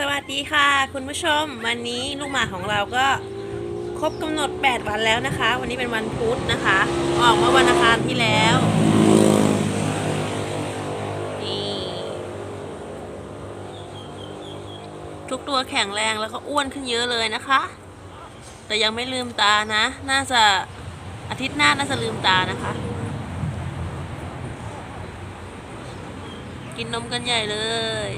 สวัสดีค่ะ คุณผู้ชม วันนี้ลูกหมาของเราก็ครบกำหนด 8 วันแล้วนะคะ วันนี้เป็นวันพุธนะคะ ออกเมื่อวันอังคารที่แล้วนี่ทุกตัวแข็งแรงแล้วก็อ้วนขึ้นเยอะเลยนะคะ แต่ยังไม่ลืมตานะ น่าจะอาทิตย์หน้าน่าจะลืมตานะคะ กินนมกันใหญ่เลย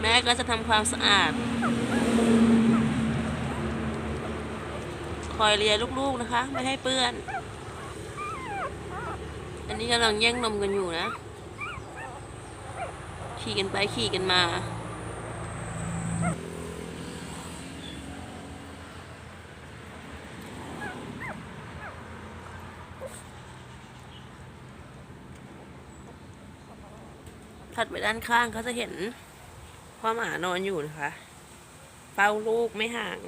แม่ก็จะทำความสะอาด คอยเลียลูกๆนะคะ ไม่ให้เปื้อน อันนี้กำลังแย่งนมกันอยู่นะ ขี่กันไปขี่กันมาถัดไปด้านข้างเขาจะเห็น พ่อหมานอนอยู่นะคะ เฝ้าลูกไม่ห่าง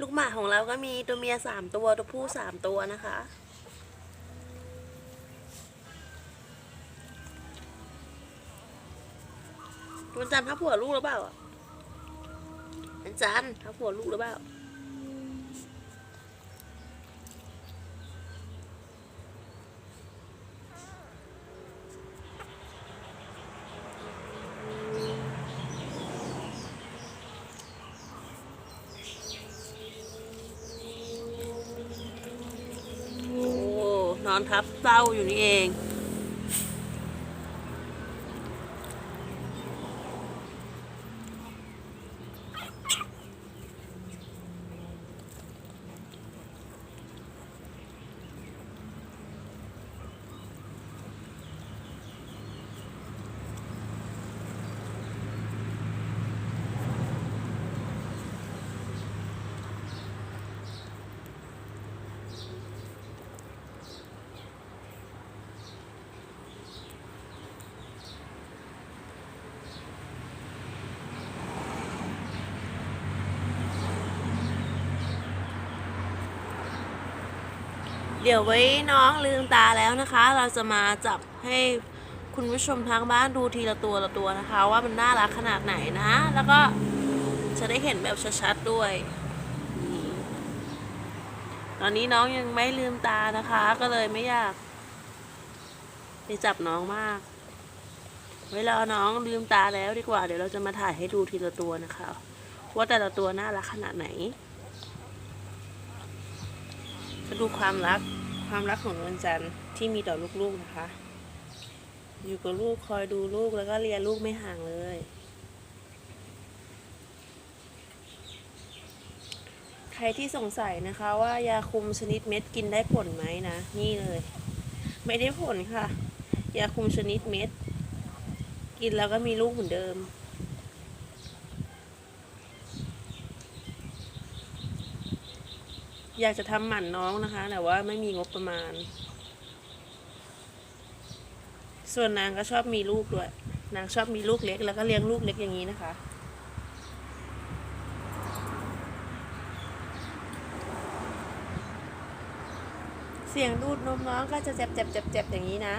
ลูกหมาของเราก็มีตัวเมียสามตัวตัวผู้สามตัวนะคะ วันจันทร์ทับผัวลูกหรือเปล่าอะวันจันทร์ทับผัวลูกหรือเปล่า โอ้ น อนทับเศร้าอยู่นี่เอง เดี๋ยวไว้น้องลืมตาแล้วนะคะ เราจะมาจับให้คุณผู้ชมทางบ้านดูทีละตัวละตัวนะคะ ว่ามันน่ารักขนาดไหนนะ แล้วก็จะได้เห็นแบบชัดๆด้วย ตอนนี้น้องยังไม่ลืมตานะคะ ก็เลยไม่อยากไปจับน้องมากไว้รอน้องลืมตาแล้วดีกว่า เดี๋ยวเราจะมาถ่ายให้ดูทีละตัวนะคะ ว่าแต่ละตัวน่ารักขนาดไหน จะดูความรัก ความรักของนวลจันทร์ที่มีต่อลูกๆนะคะ อยู่กับลูกคอยดูลูกแล้วก็เลียลูกไม่ห่างเลย ใครที่สงสัยนะคะว่ายาคุมชนิดเม็ดกินได้ผลไหมนะ นี่เลย ไม่ได้ผลค่ะ ยาคุมชนิดเม็ด กินแล้วก็มีลูกเหมือนเดิม อยากจะทำหมันน้องนะคะ แต่ว่าไม่มีงบประมาณ ส่วนนางก็ชอบมีลูกด้วย นางชอบมีลูกเล็ก แล้วก็เลี้ยงลูกเล็กอย่างนี้นะคะ เสียงดูดนมน้องก็จะเจ็บเจ็บเจ็บเจ็บอย่างนี้นะ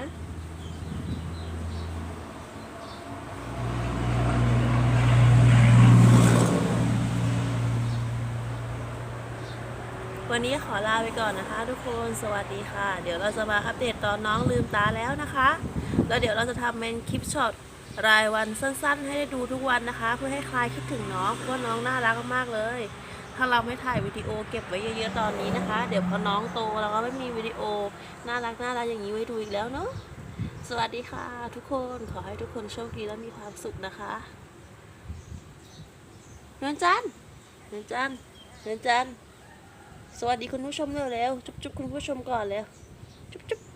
วันนี้ขอลาไปก่อนนะคะ ทุกคนสวัสดีค่ะ เดี๋ยวเราจะมาอัปเดตตอนน้องลืมตาแล้วนะคะ แล้วเดี๋ยวเราจะทำเป็นคลิปช็อตรายวันสั้นๆ ให้ได้ดูทุกวันนะคะ เพื่อให้คลายคิดถึงน้องเพราะว่าน้องน่ารักมากเลย ถ้าเราไม่ถ่ายวิดีโอเก็บไว้เยอะๆตอนนี้นะคะ เดี๋ยวพอน้องโตเราก็ไม่มีวิดีโอน่ารักน่ารักอย่างนี้ไว้ดูอีกแล้วเนาะสวัสดีค่ะ ทุกคนขอให้ทุกคนโชคดีและมีความสุขนะคะเนินจันทร์เนินจันทร์เนินจันทร์ สวัสดีคุณผู้ชมเร็วๆจุ๊บๆคุณผู้ชมก่อนเร็วจุ๊บๆ